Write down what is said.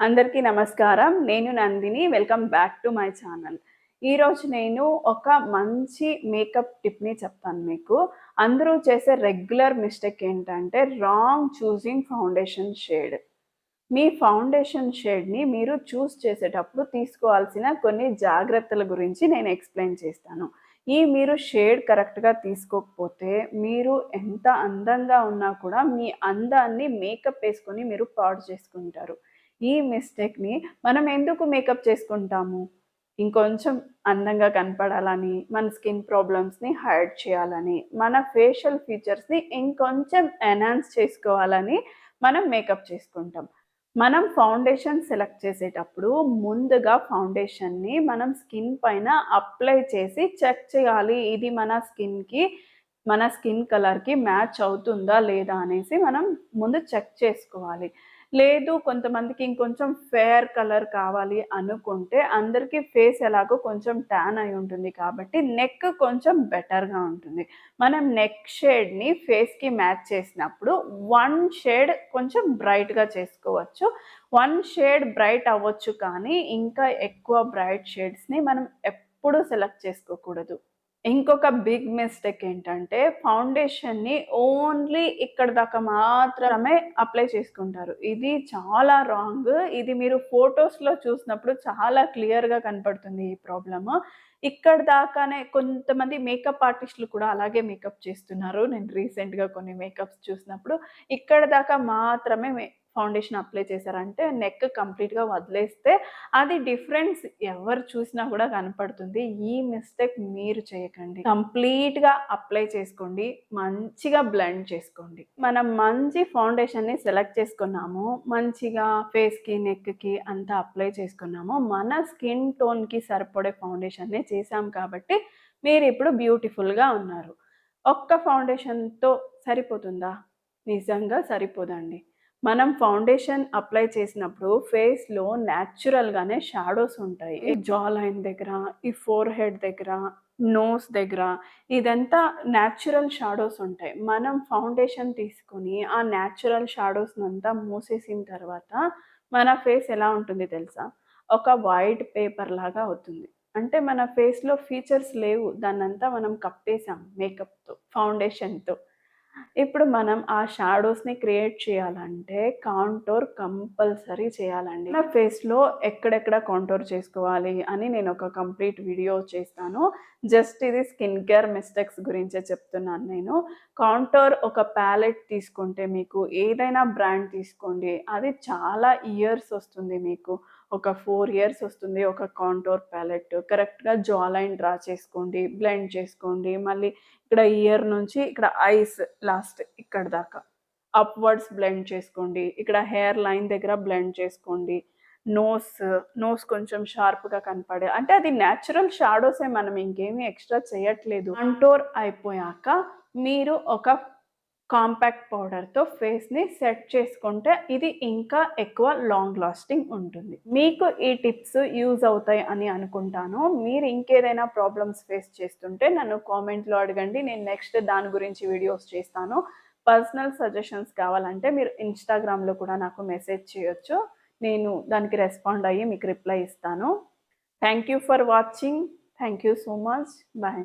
అందరికీ నమస్కారం. నేను Nandini. Welcome back to my channel. ఈరోజు నేను ఒక మంచి మేకప్ టిప్ని చెప్తాను మీకు. అందరూ చేసే రెగ్యులర్ మిస్టేక్ ఏంటంటే రాంగ్ చూజింగ్ ఫౌండేషన్ షేడ్. మీ ఫౌండేషన్ షేడ్ని మీరు చూస్ చేసేటప్పుడు తీసుకోవాల్సిన కొన్ని జాగ్రత్తల గురించి నేను ఎక్స్ప్లెయిన్ చేస్తాను. ఈ మీరు షేడ్ కరెక్ట్గా తీసుకోకపోతే మీరు ఎంత అందంగా ఉన్నా కూడా మీ అందాన్ని మేకప్ వేసుకొని మీరు పాడు చేసుకుంటారు. ఈ మిస్టేక్ని మనం ఎందుకు మేకప్ చేసుకుంటాము? ఇంకొంచెం అందంగా కనపడాలని మన స్కిన్ ప్రాబ్లమ్స్ని హైడ్ చేయాలని మన ఫేషియల్ ఫీచర్స్ని ఇంకొంచెం ఎన్హాన్స్ చేసుకోవాలని మనం మేకప్ చేసుకుంటాం. మనం ఫౌండేషన్ సెలెక్ట్ చేసేటప్పుడు ముందుగా ఫౌండేషన్ని మనం స్కిన్ పైన అప్లై చేసి చెక్ చేయాలి ఇది మన స్కిన్కి మన స్కిన్ కలర్కి మ్యాచ్ అవుతుందా లేదా అనేసి మనం ముందు చెక్ చేసుకోవాలి. లేదు కొంతమందికి ఇంకొంచెం ఫేర్ కలర్ కావాలి అనుకుంటే అందరికీ ఫేస్ ఎలాగో కొంచెం ట్యాన్ అయి ఉంటుంది కాబట్టి నెక్ కొంచెం బెటర్గా ఉంటుంది. మనం నెక్ షేడ్ని ఫేస్కి మ్యాచ్ చేసినప్పుడు వన్ షేడ్ కొంచెం బ్రైట్గా చేసుకోవచ్చు. వన్ షేడ్ బ్రైట్ అవ్వచ్చు కానీ ఇంకా ఎక్కువ బ్రైట్ షేడ్స్ని మనం ఎప్పుడూ సెలెక్ట్ చేసుకోకూడదు. ఇంకొక బిగ్ మిస్టేక్ ఏంటంటే ఫౌండేషన్ని ఓన్లీ ఇక్కడ దాకా మాత్రమే అప్లై చేసుకుంటారు. ఇది చాలా రాంగ్ ఇది మీరు ఫొటోస్లో చూసినప్పుడు చాలా క్లియర్గా కనపడుతుంది ఈ ప్రాబ్లమ్ ఇక్కడ దాకానే కొంతమంది మేకప్ ఆర్టిస్టులు కూడా అలాగే మేకప్ చేస్తున్నారు. నేను రీసెంట్గా కొన్ని మేకప్స్ చూసినప్పుడు. ఇక్కడ దాకా మాత్రమే ఫౌండేషన్ అప్లై చేశారంటే నెక్ కంప్లీట్గా వదిలేస్తే అది డిఫరెన్స్ ఎవరు చూసినా కూడా కనపడుతుంది. ఈ మిస్టేక్ మీరు చేయకండి. కంప్లీట్గా అప్లై చేసుకోండి. మంచిగా బ్లెండ్ చేసుకోండి. మనం మంచి ఫౌండేషన్ని సెలెక్ట్ చేసుకున్నాము మంచిగా ఫేస్కి నెక్కి అంతా అప్లై చేసుకున్నాము మన స్కిన్ టోన్కి సరిపడే ఫౌండేషన్ని చేసాం కాబట్టి మీరు ఇప్పుడు బ్యూటిఫుల్గా ఉన్నారు. ఒక్క ఫౌండేషన్తో సరిపోతుందా? నిజంగా సరిపోదండి. మనం ఫౌండేషన్ అప్లై చేసినప్పుడు ఫేస్లో న్యాచురల్గానే షాడోస్ ఉంటాయి. జా లైన్ దగ్గర ఈ ఫోర్ హెడ్ దగ్గర నోస్ దగ్గర ఇదంతా న్యాచురల్ షాడోస్ ఉంటాయి. మనం ఫౌండేషన్ తీసుకుని ఆ న్యాచురల్ షాడోస్నంతా మూసేసిన తర్వాత మన ఫేస్ ఎలా ఉంటుంది తెలుసా? ఒక వైట్ పేపర్ లాగా అవుతుంది. అంటే మన ఫేస్లో ఫీచర్స్ లేవు. దాన్నంతా మనం కప్పేసాం మేకప్తో ఫౌండేషన్తో ఇప్పుడు మనం ఆ షాడోస్ని క్రియేట్ చేయాలంటే కాంటోర్ కంపల్సరీ చేయాలండి. నా ఫేస్లో ఎక్కడెక్కడ కాంటోర్ చేసుకోవాలి అని నేను ఒక కంప్లీట్ వీడియో చేస్తాను. జస్ట్ ఇది స్కిన్ కేర్ మిస్టేక్స్ గురించే చెప్తున్నాను నేను. కాంటోర్ ఒక ప్యాలెట్ తీసుకుంటే మీకు ఏదైనా బ్రాండ్ తీసుకోండి అది చాలా ఇయర్స్ వస్తుంది మీకు. ఒక ఫోర్ ఇయర్స్ వస్తుంది ఒక కాంటోర్ ప్యాలెట్ కరెక్ట్గా జా లైన్ డ్రా చేసుకోండి బ్లెండ్ చేసుకోండి మళ్ళీ ఇక్కడ ఇయర్ నుంచి ఇక్కడ ఐస్ లాస్ట్ ఇక్కడ దాకా. అప్వర్డ్స్ బ్లెండ్ చేసుకోండి. ఇక్కడ హెయిర్ లైన్ దగ్గర బ్లెండ్ చేసుకోండి. నోస్ నోస్ కొంచెం షార్ప్గా కనపడే అంటే అది న్యాచురల్ షాడోసే మనం ఇంకేమీ ఎక్స్ట్రా చేయట్లేదు. కంటోర్ అయిపోయాక మీరు ఒక కాంపాక్ట్ పౌడర్తో ఫేస్ని సెట్ చేసుకుంటే ఇది ఇంకా ఎక్కువ లాంగ్ లాస్టింగ్ ఉంటుంది. మీకు ఈ టిప్స్ యూజ్ అవుతాయి అని అనుకుంటాను. మీరు ఇంకేదైనా ప్రాబ్లమ్స్ ఫేస్ చేస్తుంటే నన్ను కామెంట్లో అడగండి. నేను నెక్స్ట్ దాని గురించి వీడియోస్ చేస్తాను. పర్సనల్ సజెషన్స్ కావాలంటే మీరు ఇన్స్టాగ్రామ్లో కూడా నాకు మెసేజ్ చేయొచ్చు. నేను దానికి రెస్పాండ్ అయ్యి మీకు రిప్లై ఇస్తాను. Thank you for watching. Thank you so much. Bye.